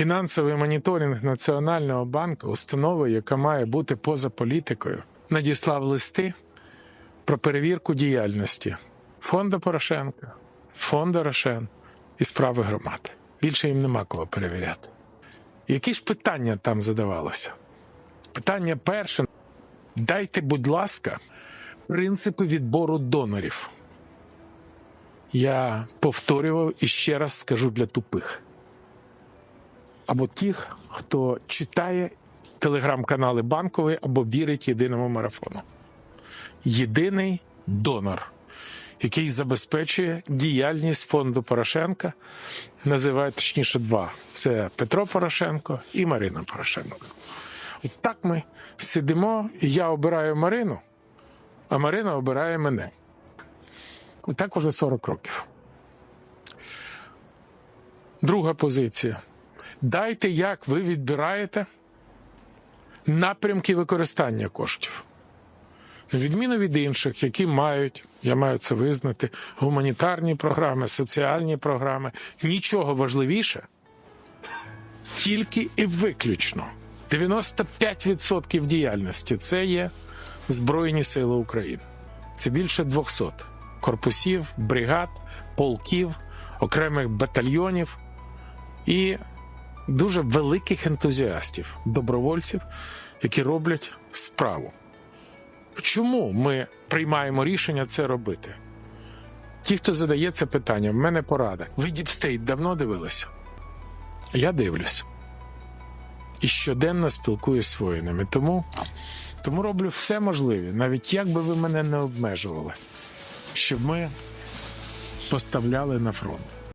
Фінансовий моніторинг Національного банку, установи, яка має бути поза політикою, надіслав листи про перевірку діяльності фонду Порошенка, фонду Рошен і справи громад. Більше їм нема кого перевіряти. Які ж питання там задавалося? Питання перше: дайте, будь ласка, принципи відбору донорів. Я повторював і ще раз скажу для тупих. Або тих, хто читає телеграм-канали банкової або вірить єдиному марафону. Єдиний донор, який забезпечує діяльність фонду Порошенка, називають точніше два: це Петро Порошенко і Марина Порошенко. От так ми сидимо, і я обираю Марину, а Марина обирає мене. І так уже 40 років. Друга позиція. Дайте, як ви відбираєте напрямки використання коштів. На відміну від інших, які мають, я маю це визнати, гуманітарні програми, соціальні програми, нічого важливіше, тільки і виключно 95% діяльності це є Збройні Сили України. Це більше 200 корпусів, бригад, полків, окремих батальйонів і дуже великих ентузіастів, добровольців, які роблять справу. Чому ми приймаємо рішення це робити? Ті, хто задає це питання, в мене порада. Ви Діпстейт давно дивилися? Я дивлюсь. І щоденно спілкуюсь з воїнами. Тому, тому роблю все можливе, навіть як би ви мене не обмежували, щоб ми поставляли на фронт.